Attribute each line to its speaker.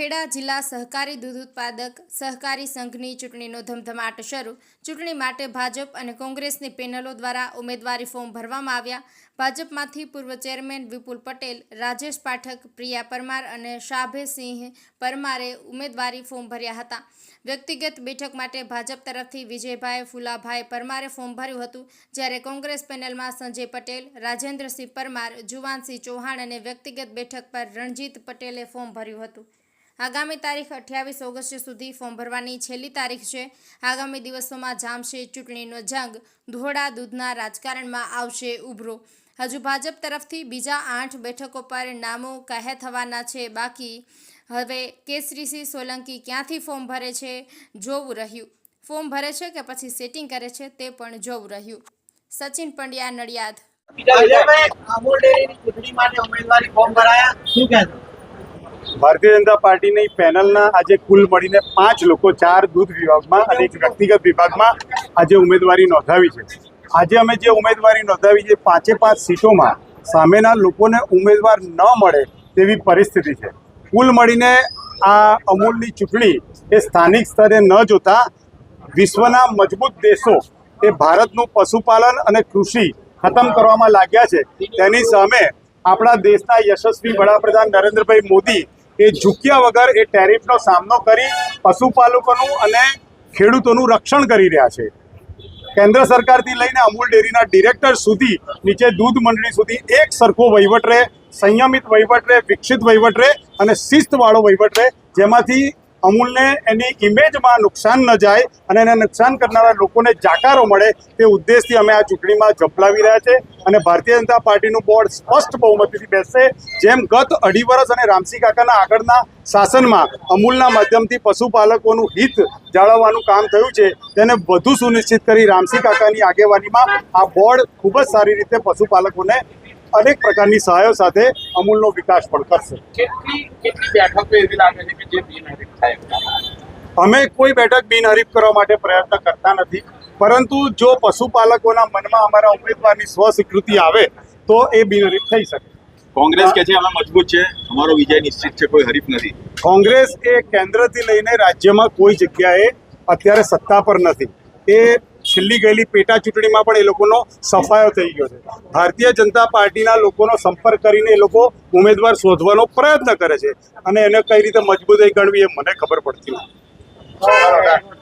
Speaker 1: ખેડા જિલ્લા સહકારી દૂધ ઉત્પાદક સહકારી સંઘની ચૂંટણીનો ધમધમાટ શરૂ. ચૂંટણી માટે ભાજપ અને કોંગ્રેસની પેનલો દ્વારા ઉમેદવારી ફોર્મ ભરવામાં આવ્યા. ભાજપમાંથી પૂર્વ ચેરમેન વિપુલ પટેલ, રાજેશ પાઠક પ્રિયા પરમાર અને શાભેસિંહ પરમારે ઉમેદવારી ફોર્મ ભર્યા હતા. વ્યક્તિગત બેઠક માટે ભાજપ તરફથી વિજયભાઈ ફુલાભાઈ પરમારે ફોર્મ ભર્યું હતું. જ્યારે કોંગ્રેસ પેનલમાં સંજય પટેલ, રાજેન્દ્રસિંહ પરમાર, જુવાનસિંહ ચૌહાણ અને વ્યક્તિગત બેઠક પર રણજીત પટેલે ફોર્મ ભર્યું હતું. આગામી તારીખ અઠ્યાવીસ ઓગસ્ટ સુધી ફોર્મ ભરવાની છેલ્લી તારીખ છે. આગામી દિવસોમાં જામશે ચૂંટણીનો જંગ. ધોળા દૂધના રાજકારણમાં આવશે ઉભરો. હજુ ભાજપ તરફથી બીજા આઠ બેઠકો પર નામો કહે થવાના છે. બાકી હવે કેસરીસિંહ સોલંકી ક્યાંથી ફોર્મ ભરે છે જોવું રહ્યું. ફોર્મ ભરે છે કે પછી સેટિંગ કરે છે તે પણ જોવું રહ્યું. સચિન પંડ્યા નડિયાદ.
Speaker 2: અમૂલ ડેરીની ચૂંટણી માટે ઉમેદવારી ફોર્મ ભરાયા, શું કહેશો?
Speaker 3: ભારતીય જનતા પાર્ટીની પેનલના આજે કુલ મળીને પાંચ લોકો, ચાર દૂધ વિભાગમાં અને એક વ્યક્તિગત વિભાગમાં આજે ઉમેદવારી નોંધાવી છે. આજે અમે જે ઉમેદવારી નોંધાવી છે, પાંચે પાંચ સીટોમાં સામેના લોકોને ઉમેદવાર ન મળે તેવી પરિસ્થિતિ છે. કુલ મળીને આ અમૂલની ચૂંટણી એ સ્થાનિક સ્તરે ન જોતા વિશ્વના મજબૂત દેશો એ ભારતનું પશુપાલન અને કૃષિ ખતમ કરવામાં લાગ્યા છે. તેની સામે આપણા દેશના યશસ્વી વડાપ્રધાન નરેન્દ્રભાઈ મોદી એ ઝૂક્યા વગર એ ટેરિફનો સામનો કરી પશુપાલકોનું અને ખેડૂતોનું રક્ષણ કરી રહ્યા છે. કેન્દ્ર સરકારથી લઈને અમૂલ ડેરીના ડિરેક્ટર સુધી, નીચે દૂધ મંડળી સુધી એક સરખો વહીવટ રહે, સંયમિત વહીવટ રહે, વિકસિત વહીવટ રહે અને શિસ્તવાળો વહીવટ રહે, જેમાંથી અમૂલને એની ઇમેજમાં નુકસાન ન જાય અને એને નુકસાન કરનારા લોકોને જાકારો મળે તે ઉદ્દેશથી અમે આ ચૂંટણીમાં ઝંપલાવી રહ્યા છે અને ભારતીય જનતા પાર્ટીનું બોર્ડ સ્પષ્ટ બહુમતીથી બેસશે. જેમ ગત અઢી વર્ષ અને રામસિંહ કાકાના આગળના શાસનમાં અમૂલના માધ્યમથી પશુપાલકોનું હિત જાળવવાનું કામ થયું છે, તેને વધુ સુનિશ્ચિત કરી રામસિંહ કાકાની આગેવાનીમાં આ બોર્ડ ખૂબ જ સારી રીતે પશુપાલકોને અનેક પ્રકારની સહાયો સાથે અમૂલનો વિકાસ પણ કરશે.
Speaker 2: કેટલી કેટલી બેઠકો એવી લાગે છે કે જે
Speaker 3: અમે કોઈ બેઠક બિનહરીફ કરવા માટે પ્રયત્ન કરતા નથી. પરંતુ જો પશુપાલકોના મનમાં અમારા ઉમેદવારની સ્વસ્વીકૃતિ આવે તો એ બિનહરીફ થઈ શકે.
Speaker 4: કોંગ્રેસ કે છે અમે મજબૂત છે અમારો વિજય નિશ્ચિત છે કોઈ હરીફ નથી.
Speaker 3: કોંગ્રેસ એ કેન્દ્રથી લઈને રાજ્યમાં કોઈ જગ્યાએ અત્યારે સત્તા પર નથી. એ છેલ્લી ગયેલી પેટા ચૂંટણીમાં પણ એ લોકોનો સફાયો થઈ ગયો છે. ભારતીય જનતા પાર્ટીના લોકોનો સંપર્ક કરીને એ લોકો ઉમેદવાર શોધવાનો પ્રયત્ન કરે છે. અને એને કઈ રીતે મજબૂતાઈ ગણવી એ મને ખબર પડતી નથી.